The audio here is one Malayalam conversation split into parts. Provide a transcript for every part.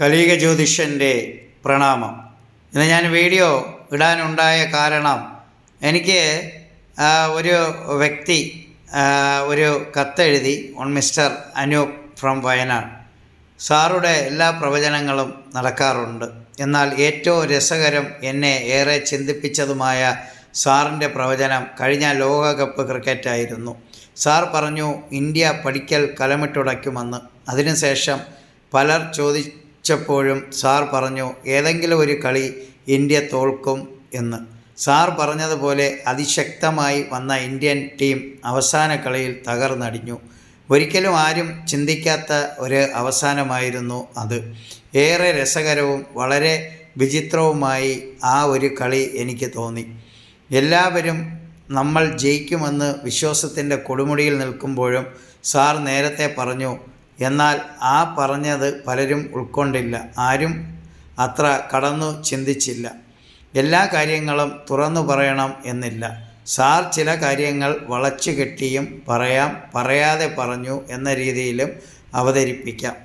കലിക ജ്യോതിഷന്റെ പ്രണാമം. ഇന്ന് ഞാൻ വീഡിയോ ഇടാനുണ്ടായ കാരണം എനിക്ക് ഒരു വ്യക്തി ഒരു കത്തെഴുതി on mister Anoop from Wayanad. സാറുടെ എല്ലാ പ്രവചനങ്ങളും നടക്കാറുണ്ട്. എന്നാൽ ഏറ്റവും രസകരം എന്നെ ഏറെ ചിന്തിപ്പിച്ചതുമായ സാറിന്റെ പ്രവചനം കഴിഞ്ഞ ലോകകപ്പ് ക്രിക്കറ്റായിരുന്നു സാർ പറഞ്ഞു ഇന്ത്യ പഠിക്കൽ കലമിട്ടുടയ്ക്കുമെന്ന്. അതിനുശേഷം പലർ ചോദിച്ചപ്പോഴും സാർ പറഞ്ഞു ഏതെങ്കിലും ഒരു കളി ഇന്ത്യ തോൽക്കും എന്ന്. സാർ പറഞ്ഞതുപോലെ അതിശക്തമായി വന്ന ഇന്ത്യൻ ടീം അവസാന കളിയിൽ തകർന്നടിഞ്ഞു. ഒരിക്കലും ആരും ചിന്തിക്കാത്ത ഒരു അവസാനമായിരുന്നു അത്. ഏറെ രസകരവും വളരെ വിചിത്രവുമായി ആ ഒരു കളി എനിക്ക് തോന്നി. എല്ലാവരും നമ്മൾ ജയിക്കുമെന്ന് വിശ്വാസത്തിന്റെ കൊടുമുടിയിൽ നിൽക്കുമ്പോഴും സാർ നേരത്തെ പറഞ്ഞു എന്നാൽ ആ പറഞ്ഞത് പലരും ഉൾക്കൊണ്ടില്ല. ആരും അത്ര കടന്നു ചിന്തിച്ചില്ല. എല്ലാ കാര്യങ്ങളും തുറന്നു പറയണം എന്നില്ല. സാർ ചില കാര്യങ്ങൾ വളച്ചു കെട്ടിയും പറയാം പറയാതെ പറഞ്ഞു എന്ന രീതിയിലും അവതരിപ്പിക്കാം.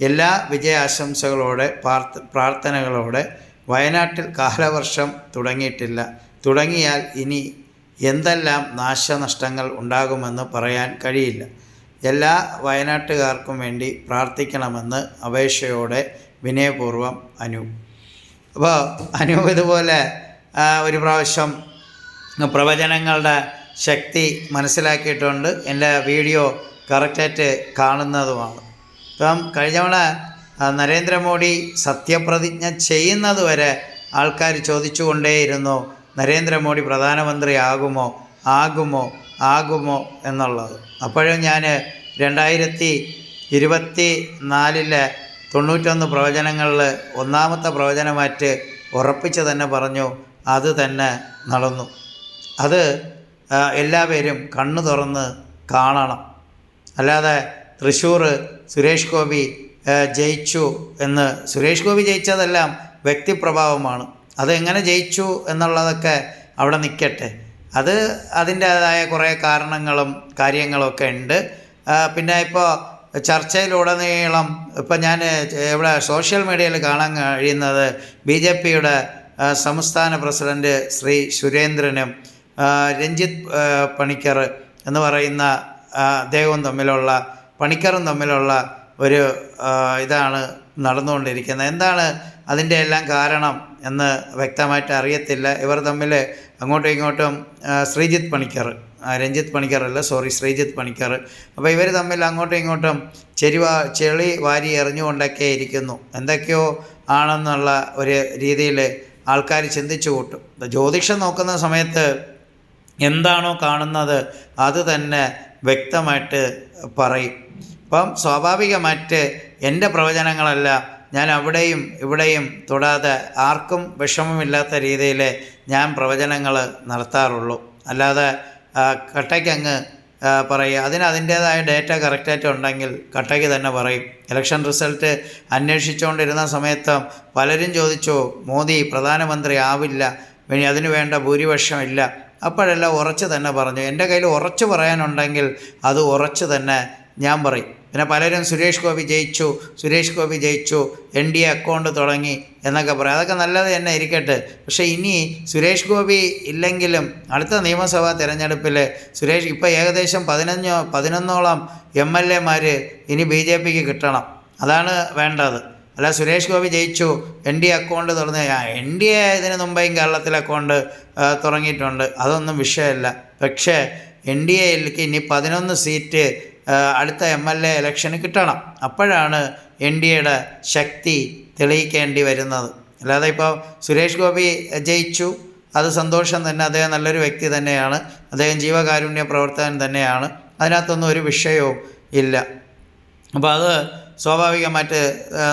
എല്ലാ വിജയാശംസകളോടെ പ്രാർത്ഥ പ്രാർത്ഥനകളോടെ വയനാട്ടിൽ കാലവർഷം തുടങ്ങിയിട്ടില്ല. തുടങ്ങിയാൽ ഇനി എന്തെല്ലാം നാശനഷ്ടങ്ങൾ ഉണ്ടാകുമെന്ന് പറയാൻ കഴിയില്ല. എല്ലാ വയനാട്ടുകാർക്കും വേണ്ടി പ്രാർത്ഥിക്കണമെന്ന് അപേക്ഷയോടെ വിനയപൂർവം അനു. അപ്പോൾ അനു ഇതുപോലെ ഒരു പ്രാവശ്യം പ്രവചനങ്ങളുടെ ശക്തി മനസ്സിലാക്കിയിട്ടുണ്ട്. എന്റെ വീഡിയോ കറക്റ്റായിട്ട് കാണുന്നതുമാണ്. ഇപ്പം കഴിഞ്ഞ തവണ നരേന്ദ്രമോദി സത്യപ്രതിജ്ഞ ചെയ്യുന്നതുവരെ ആൾക്കാർ ചോദിച്ചുകൊണ്ടേയിരുന്നു നരേന്ദ്രമോദി പ്രധാനമന്ത്രി ആകുമോ ആകുമോ? ആകുമോ എന്നുള്ളത്. അപ്പോഴും ഞാൻ രണ്ടായിരത്തി ഇരുപത്തി നാലിലെ തൊണ്ണൂറ്റൊന്ന് പ്രവചനങ്ങളിൽ ഒന്നാമത്തെ പ്രവചനമായിട്ട് ഉറപ്പിച്ച് തന്നെ പറഞ്ഞു അത് തന്നെ നടന്നു. അത് എല്ലാവരും കണ്ണു തുറന്ന് കാണണം. അല്ലാതെ തൃശ്ശൂർ സുരേഷ് ഗോപി ജയിച്ചു എന്ന് സുരേഷ് ഗോപി ജയിച്ചതെല്ലാം വ്യക്തിപ്രഭാവമാണ്. അതെങ്ങനെ ജയിച്ചു എന്നുള്ളതൊക്കെ അവിടെ നിൽക്കട്ടെ അത് അതിന്റേതായ കുറേ കാരണങ്ങളും കാര്യങ്ങളൊക്കെ ഉണ്ട്. പിന്നെ ഇപ്പോൾ ചർച്ചയിലുടനീളം ഇപ്പം ഞാൻ ഇവിടെ സോഷ്യൽ മീഡിയയിൽ കാണാൻ കഴിയുന്നത് ബി ജെ പിയുടെ സംസ്ഥാന പ്രസിഡന്റ് ശ്രീ സുരേന്ദ്രനും രഞ്ജിത്ത് പണിക്കർ എന്ന് പറയുന്ന അദ്ദേഹവും തമ്മിലുള്ള പണിക്കറും തമ്മിലുള്ള ഒരു ഇതാണ് നടന്നുകൊണ്ടിരിക്കുന്നത്. എന്താണ് അതിന്റെ എല്ലാം കാരണം എന്ന് വ്യക്തമായിട്ട് അറിയത്തില്ല. ഇവർ തമ്മിൽ അങ്ങോട്ടും ഇങ്ങോട്ടും ശ്രീജിത്ത് പണിക്കർ രഞ്ജിത്ത് പണിക്കർ അല്ല സോറി ശ്രീജിത്ത് പണിക്കർ. അപ്പോൾ ഇവർ തമ്മിൽ അങ്ങോട്ടും ഇങ്ങോട്ടും ചെരി ചെളി വാരി എറിഞ്ഞുകൊണ്ടൊക്കെ ഇരിക്കുന്നു. എന്തൊക്കെയോ ആണെന്നുള്ള ഒരു രീതിയിൽ ആൾക്കാർ ചിന്തിച്ചു കൂട്ടും. ജ്യോതിഷം നോക്കുന്ന സമയത്ത് എന്താണോ കാണുന്നത് അത് തന്നെ വ്യക്തമായിട്ട് പറയും. അപ്പം സ്വാഭാവികമായിട്ട് എന്റെ പ്രവചനങ്ങളല്ല ഞാൻ അവിടെയും ഇവിടെയും തൊടാതെ ആർക്കും വിഷമമില്ലാത്ത രീതിയിൽ ഞാൻ പ്രവചനങ്ങൾ നടത്താറുള്ളൂ. അല്ലാതെ കട്ടയ്ക്കങ്ങ് പറയുക അതിന് അതിന്റേതായ ഡേറ്റ കറക്റ്റായിട്ട് ഉണ്ടെങ്കിൽ കട്ടയ്ക്ക് തന്നെ പറയും. ഇലക്ഷൻ റിസൾട്ട് അന്വേഷിച്ചുകൊണ്ടിരുന്ന സമയത്ത് പലരും ചോദിച്ചു മോദി പ്രധാനമന്ത്രി ആവില്ല. ഇനി അതിനു വേണ്ട ഭൂരിപക്ഷം ഇല്ല. അപ്പോഴെല്ലാം ഉറച്ച് തന്നെ പറഞ്ഞു. എന്റെ കയ്യിൽ ഉറച്ച് പറയാനുണ്ടെങ്കിൽ അത് ഉറച്ച് തന്നെ ഞാൻ പറയും. പിന്നെ പലരും സുരേഷ് ഗോപി ജയിച്ചു സുരേഷ് ഗോപി ജയിച്ചു എൻ ഡി എ അക്കൗണ്ട് തുടങ്ങി എന്നൊക്കെ പറയും. അതൊക്കെ നല്ലത് തന്നെ ഇരിക്കട്ടെ. പക്ഷേ ഇനി സുരേഷ് ഗോപി ഇല്ലെങ്കിലും അടുത്ത നിയമസഭാ തിരഞ്ഞെടുപ്പിൽ സുരേഷ് ഇപ്പോൾ ഏകദേശം പതിനഞ്ചോ പതിനൊന്നോളം എം എൽ എമാർ ഇനി ബി ജെ പിക്ക് കിട്ടണം. അതാണ് വേണ്ടത്. അല്ല സുരേഷ് ഗോപി ജയിച്ചു എൻ ഡി എ അക്കൗണ്ട് തുറന്ന് എൻ ഡി എ ഇതിന് മുമ്പേയും കേരളത്തിൽ അക്കൗണ്ട് തുടങ്ങിയിട്ടുണ്ട്. അതൊന്നും വിഷയമല്ല. പക്ഷേ എൻ ഡി എയിലേക്ക് ഇനി പതിനൊന്ന് സീറ്റ് അടുത്ത എം എൽ എ ഇലക്ഷന് കിട്ടണം. അപ്പോഴാണ് എൻ ഡി എയുടെ ശക്തി തെളിയിക്കേണ്ടി വരുന്നത്. അല്ലാതെ ഇപ്പോൾ സുരേഷ് ഗോപി ജയിച്ചു. അത് സന്തോഷം തന്നെ. അദ്ദേഹം നല്ലൊരു വ്യക്തി തന്നെയാണ്. അദ്ദേഹം ജീവകാരുണ്യ പ്രവർത്തകൻ തന്നെയാണ്. അതിനകത്തൊന്നും ഒരു വിഷയവും ഇല്ല. അപ്പോൾ അത് സ്വാഭാവികമായിട്ട്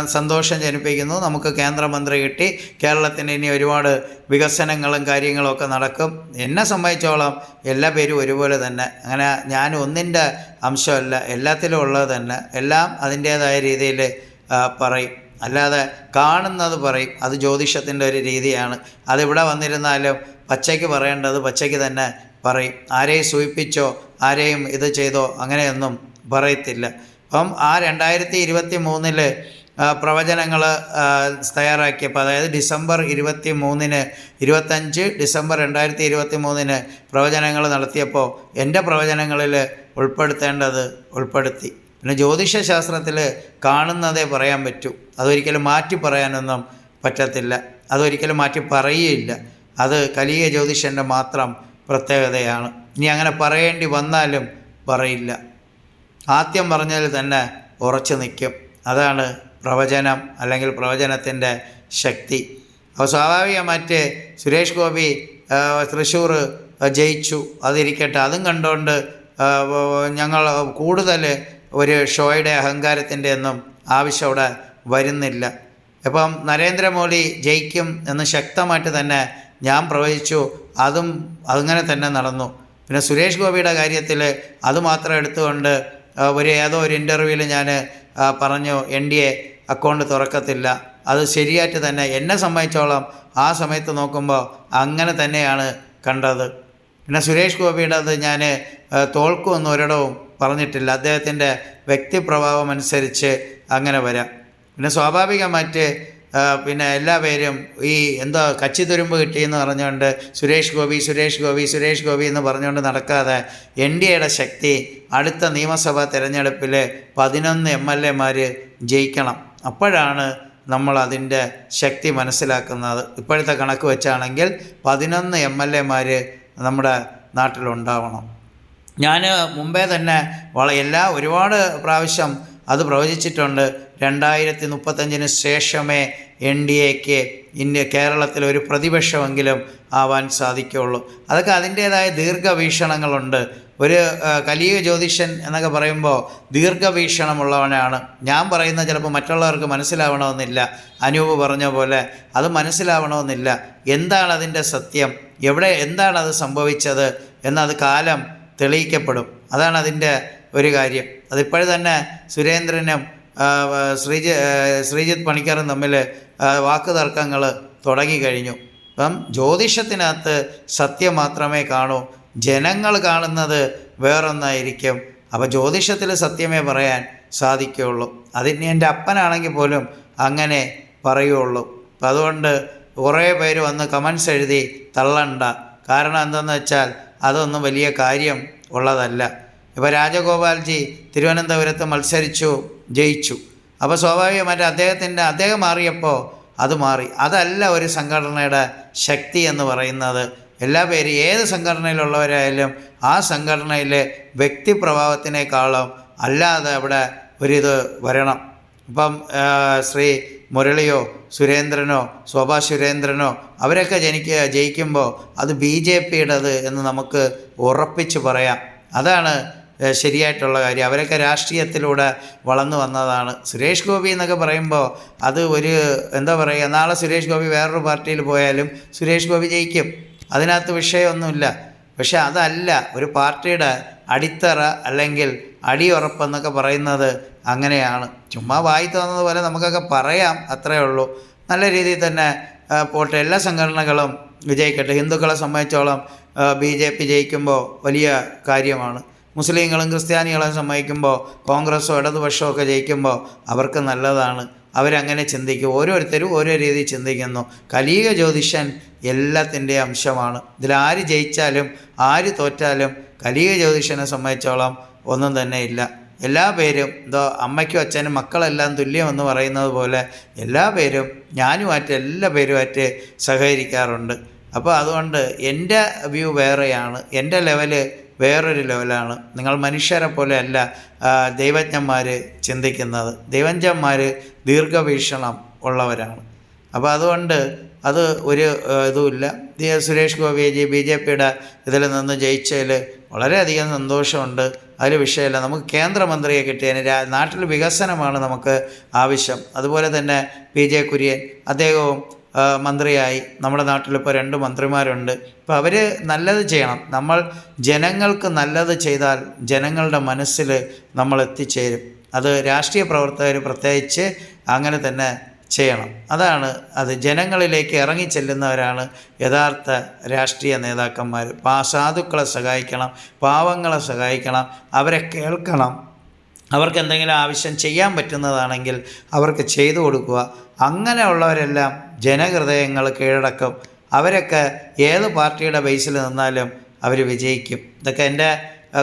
സന്തോഷം ജനിപ്പിക്കുന്നു. നമുക്ക് കേന്ദ്രമന്ത്രി കിട്ടി. കേരളത്തിന് ഇനി ഒരുപാട് വികസനങ്ങളും കാര്യങ്ങളൊക്കെ നടക്കും. എന്നെ സംബന്ധിച്ചോളം എല്ലാ പേരും ഒരുപോലെ തന്നെ. അങ്ങനെ ഞാൻ ഒന്നിന്റെ അംശമല്ല എല്ലാത്തിലും ഉള്ളത് തന്നെ. എല്ലാം അതിന്റേതായ രീതിയിൽ പറയും. അല്ലാതെ കാണുന്നത് പറയും. അത് ജ്യോതിഷത്തിന്റെ ഒരു രീതിയാണ്. അതിവിടെ വന്നിരുന്നാലും പച്ചയ്ക്ക് പറയേണ്ടത് പച്ചയ്ക്ക് തന്നെ പറയും. ആരെയും സൂചിപ്പിച്ചോ ആരെയും ഇത് ചെയ്തോ അങ്ങനെയൊന്നും പറയത്തില്ല. അപ്പം ആ രണ്ടായിരത്തി ഇരുപത്തി മൂന്നിൽ പ്രവചനങ്ങൾ തയ്യാറാക്കിയപ്പോൾ അതായത് ഡിസംബർ ഇരുപത്തി മൂന്നിന് ഇരുപത്തഞ്ച് ഡിസംബർ രണ്ടായിരത്തി ഇരുപത്തി മൂന്നിന് പ്രവചനങ്ങൾ നടത്തിയപ്പോൾ എന്റെ പ്രവചനങ്ങളിൽ ഉൾപ്പെടുത്തേണ്ടത് ഉൾപ്പെടുത്തി. പിന്നെ ജ്യോതിഷ ശാസ്ത്രത്തിൽ കാണുന്നതേ പറയാൻ പറ്റൂ. അതൊരിക്കലും മാറ്റി പറയാനൊന്നും പറ്റത്തില്ല. അതൊരിക്കലും മാറ്റി പറയുകയില്ല. അത് കലിയ ജ്യോതിഷന്റെ മാത്രം പ്രത്യേകതയാണ്. ഇനി അങ്ങനെ പറയേണ്ടി വന്നാലും പറയില്ല. ആദ്യം പറഞ്ഞതിൽ തന്നെ ഉറച്ചു നിൽക്കും. അതാണ് പ്രവചനം അല്ലെങ്കിൽ പ്രവചനത്തിന്റെ ശക്തി. അപ്പോൾ സ്വാഭാവികമായിട്ട് സുരേഷ് ഗോപി തൃശ്ശൂർ ജയിച്ചു. അതിരിക്കട്ടെ. അതും കണ്ടുകൊണ്ട് ഞങ്ങൾ കൂടുതൽ ഒരു ഷോയുടെ അഹങ്കാരത്തിന്റെ ഒന്നും ആവശ്യം അവിടെ വരുന്നില്ല. ഇപ്പം നരേന്ദ്രമോദി ജയിക്കും എന്ന് ശക്തമായിട്ട് തന്നെ ഞാൻ പ്രവചിച്ചു. അതും അങ്ങനെ തന്നെ നടന്നു. പിന്നെ സുരേഷ് ഗോപിയുടെ കാര്യത്തിൽ അതുമാത്രം എടുത്തുകൊണ്ട് ഒരു ഏതോ ഒരു ഇന്റർവ്യൂവിൽ ഞാൻ പറഞ്ഞു എൻ ഡി എ അക്കൗണ്ട് തുറക്കത്തില്ല. അത് ശരിയായിട്ട് തന്നെ എന്നെ സംബന്ധിച്ചോളം ആ സമയത്ത് നോക്കുമ്പോൾ അങ്ങനെ തന്നെയാണ് കണ്ടത്. പിന്നെ സുരേഷ് ഗോപിയുടെ അത് ഞാൻ തോൽക്കുമെന്ന് ഒരിടവും പറഞ്ഞിട്ടില്ല. അദ്ദേഹത്തിന്റെ വ്യക്തിപ്രഭാവം അനുസരിച്ച് അങ്ങനെ വരാം. പിന്നെ സ്വാഭാവികമായിട്ട് പിന്നെ എല്ലാ പേരും ഈ എന്തോ കച്ചി തുരുമ്പ് കിട്ടിയെന്ന് പറഞ്ഞുകൊണ്ട് സുരേഷ് ഗോപി സുരേഷ് ഗോപി സുരേഷ് ഗോപി എന്ന് പറഞ്ഞുകൊണ്ട് നടക്കാതെ എൻ ഡി എയുടെ ശക്തി അടുത്ത നിയമസഭാ തിരഞ്ഞെടുപ്പിൽ പതിനൊന്ന് എം എൽ എമാർ ജയിക്കണം. അപ്പോഴാണ് നമ്മൾ അതിന്റെ ശക്തി മനസ്സിലാക്കുന്നത്. ഇപ്പോഴത്തെ കണക്ക് വെച്ചാണെങ്കിൽ പതിനൊന്ന് എം എൽ എമാർ നമ്മുടെ നാട്ടിലുണ്ടാവണം. ഞാൻ മുമ്പേ തന്നെ വള എല്ലാ ഒരുപാട് പ്രാവശ്യം അത് പ്രവചിച്ചിട്ടുണ്ട്. രണ്ടായിരത്തി മുപ്പത്തഞ്ചിന് ശേഷമേ എൻ ഡി എക്ക് ഇന്ത്യ കേരളത്തിൽ ഒരു പ്രതിപക്ഷമെങ്കിലും ആവാൻ സാധിക്കുകയുള്ളൂ. അതൊക്കെ അതിന്റേതായ ദീർഘവീക്ഷണങ്ങളുണ്ട്. ഒരു കലിയുഗ ജ്യോതിഷൻ എന്നൊക്കെ പറയുമ്പോൾ ദീർഘവീക്ഷണമുള്ളവനാണ്. ഞാൻ പറയുന്ന ചിലപ്പോൾ മറ്റുള്ളവർക്ക് മനസ്സിലാവണമെന്നില്ല. അനൂപ് പറഞ്ഞ പോലെ അത് മനസ്സിലാവണമെന്നില്ല. എന്താണ് അതിന്റെ സത്യം? എവിടെ എന്താണ് അത് സംഭവിച്ചത്? എന്നത് കാലം തെളിയിക്കപ്പെടും. അതാണ് അതിന്റെ ഒരു കാര്യം. അതിപ്പോഴും തന്നെ സുരേന്ദ്രനും ശ്രീജ ശ്രീജിത് പണിക്കറും തമ്മിൽ വാക്ക് തർക്കങ്ങൾ തുടങ്ങിക്കഴിഞ്ഞു അപ്പം ജ്യോതിഷത്തിനകത്ത് സത്യം മാത്രമേ കാണൂ ജനങ്ങൾ കാണുന്നത് വേറൊന്നായിരിക്കും. അപ്പോൾ ജ്യോതിഷത്തിൽ സത്യമേ പറയാൻ സാധിക്കുകയുള്ളൂ. അതിന് എന്റെ അപ്പനാണെങ്കിൽ പോലും അങ്ങനെ പറയുള്ളൂ അപ്പം അതുകൊണ്ട് കുറേ പേര് വന്ന് കമൻസ് എഴുതി തള്ളണ്ട. കാരണം എന്തെന്ന് വെച്ചാൽ അതൊന്നും വലിയ കാര്യം ഉള്ളതല്ല. ഇപ്പോൾ രാജഗോപാൽജി തിരുവനന്തപുരത്ത് മത്സരിച്ചു ജയിച്ചു. അപ്പോൾ സ്വാഭാവികമായിട്ട് അദ്ദേഹത്തിന്റെ അദ്ദേഹം മാറിയപ്പോൾ അത് മാറി. അതല്ല ഒരു സംഘടനയുടെ ശക്തി എന്ന് പറയുന്നത്. എല്ലാ പേരും ഏത് സംഘടനയിലുള്ളവരായാലും ആ സംഘടനയിലെ വ്യക്തിപ്രഭാവത്തിനേക്കാളും അല്ലാതെ അവിടെ ഒരിത് വരണം. ഇപ്പം ശ്രീ മുരളിയോ സുരേന്ദ്രനോ ശോഭാ സുരേന്ദ്രനോ അവരൊക്കെ ജനിക്ക ജയിക്കുമ്പോൾ അത് ബി ജെ പിയുടേത് എന്ന് നമുക്ക് ഉറപ്പിച്ച് പറയാം. അതാണ് ശരിയായിട്ടുള്ള കാര്യം. അവരൊക്കെ രാഷ്ട്രീയത്തിലൂടെ വളർന്നു വന്നതാണ്. സുരേഷ് ഗോപി എന്നൊക്കെ പറയുമ്പോൾ അത് ഒരു എന്താ പറയുക നാളെ സുരേഷ് ഗോപി വേറൊരു പാർട്ടിയിൽ പോയാലും സുരേഷ് ഗോപി ജയിക്കും. അതിനകത്ത് വിഷയമൊന്നുമില്ല. പക്ഷെ അതല്ല ഒരു പാർട്ടിയുടെ അടിത്തറ അല്ലെങ്കിൽ അടിയുറപ്പെന്നൊക്കെ പറയുന്നത് അങ്ങനെയാണ്. ചുമ്മാ വായി തോന്നുന്നത് പോലെ നമുക്കൊക്കെ പറയാം അത്രയേ ഉള്ളൂ. നല്ല രീതിയിൽ തന്നെ പോട്ടെ എല്ലാ സംഘടനകളും വിജയിക്കട്ടെ. ഹിന്ദുക്കളെ സംബന്ധിച്ചോളം ബി ജെ പി ജയിക്കുമ്പോൾ വലിയ കാര്യമാണ്. മുസ്ലിങ്ങളും ക്രിസ്ത്യാനികളും സമ്മതിക്കുമ്പോൾ കോൺഗ്രസ്സോ ഇടതുപക്ഷമോ ഒക്കെ ജയിക്കുമ്പോൾ അവർക്ക് നല്ലതാണ്. അവരങ്ങനെ ചിന്തിക്കും. ഓരോരുത്തരും ഓരോ രീതിയിൽ ചിന്തിക്കുന്നു. കലീക ജ്യോതിഷൻ എല്ലാത്തിന്റെ അംശമാണ്. ഇതിൽ ആര് ജയിച്ചാലും ആര് തോറ്റാലും കലീക ജ്യോതിഷനെ സംബന്ധിച്ചോളം ഒന്നും തന്നെ ഇല്ല. എല്ലാ പേരും എന്തോ അമ്മയ്ക്കും അച്ഛനും മക്കളെല്ലാം തുല്യമെന്ന് പറയുന്നത് പോലെ എല്ലാ പേരും ഞാനുമായിട്ട് എല്ലാ പേരുമായിട്ട് സഹകരിക്കാറുണ്ട്. അപ്പോൾ അതുകൊണ്ട് എന്റെ വ്യൂ വേറെയാണ്. എന്റെ ലെവൽ വേറൊരു ലെവലാണ്. നിങ്ങൾ മനുഷ്യരെ പോലെ അല്ല ദൈവജ്ഞന്മാർ ചിന്തിക്കുന്നത്. ദൈവജ്ഞന്മാർ ദീർഘവീക്ഷണം ഉള്ളവരാണ്. അപ്പോൾ അതുകൊണ്ട് അത് ഒരു ഇതുമില്ല. സുരേഷ് ഗോപിജി ബി ജെ പിയുടെ ഇതിൽ നിന്ന് ജയിച്ചതിൽ വളരെയധികം സന്തോഷമുണ്ട്. അതിൽ വിഷയമില്ല. നമുക്ക് കേന്ദ്രമന്ത്രിയെ കിട്ടിയതിന് നാട്ടിൽ വികസനമാണ് നമുക്ക് ആവശ്യം. അതുപോലെ തന്നെ പി ജെ കുര്യൻ അദ്ദേഹവും മന്ത്രിയായി. നമ്മുടെ നാട്ടിലിപ്പോൾ രണ്ട് മന്ത്രിമാരുണ്ട്. ഇപ്പോൾ അവർ നല്ലത് ചെയ്യണം. നമ്മൾ ജനങ്ങൾക്ക് നല്ലത് ചെയ്താൽ ജനങ്ങളുടെ മനസ്സിൽ നമ്മൾ എത്തിച്ചേരും. അത് രാഷ്ട്രീയ പ്രവർത്തകർ പ്രത്യേകിച്ച് അങ്ങനെ തന്നെ ചെയ്യണം. അതാണ് അത് ജനങ്ങളിലേക്ക് ഇറങ്ങി ചെല്ലുന്നവരാണ് യഥാർത്ഥ രാഷ്ട്രീയ നേതാക്കന്മാർ പാ സാധുക്കളെ സഹായിക്കണം പാവങ്ങളെ സഹായിക്കണം അവരെ കേൾക്കണം. അവർക്ക് എന്തെങ്കിലും ആവശ്യം ചെയ്യാൻ പറ്റുന്നതാണെങ്കിൽ അവർക്ക് ചെയ്തു കൊടുക്കുക. അങ്ങനെയുള്ളവരെല്ലാം ജനഹൃദയങ്ങൾ കീഴടക്കും. അവരൊക്കെ ഏത് പാർട്ടിയുടെ ബേസിൽ നിന്നാലും അവർ വിജയിക്കും. ഇതൊക്കെ എന്റെ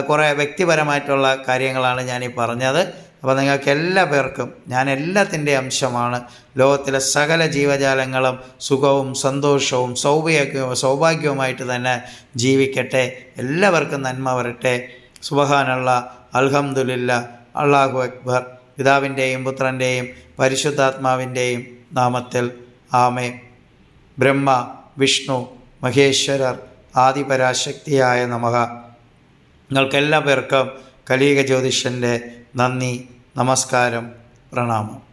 കുറേ വ്യക്തിപരമായിട്ടുള്ള കാര്യങ്ങളാണ് ഈ പറഞ്ഞത്. അപ്പോൾ നിങ്ങൾക്ക് എല്ലാ പേർക്കും ഞാൻ എല്ലാത്തിന്റെ അംശമാണ് ലോകത്തിലെ സകല ജീവജാലങ്ങളും സുഖവും സന്തോഷവും സൗഭാഗ്യവും സൗഭാഗ്യവുമായിട്ട് തന്നെ ജീവിക്കട്ടെ. എല്ലാവർക്കും നന്മ വരട്ടെ. സുബഹാനുള്ള അൽഹമുല്ല അള്ളാഹു അക്ബർ. പിതാവിന്റെയും പുത്രന്റെയും പരിശുദ്ധാത്മാവിന്റെയും നാമത്തിൽ ആമേ ബ്രഹ്മ വിഷ്ണു മഹേശ്വരർ ആദിപരാശക്തിയായ നമഃ. നിങ്ങൾക്കെല്ലാ പേർക്കും കലീക ജ്യോതിഷന്റെ നന്ദി നമസ്കാരം പ്രണാമം.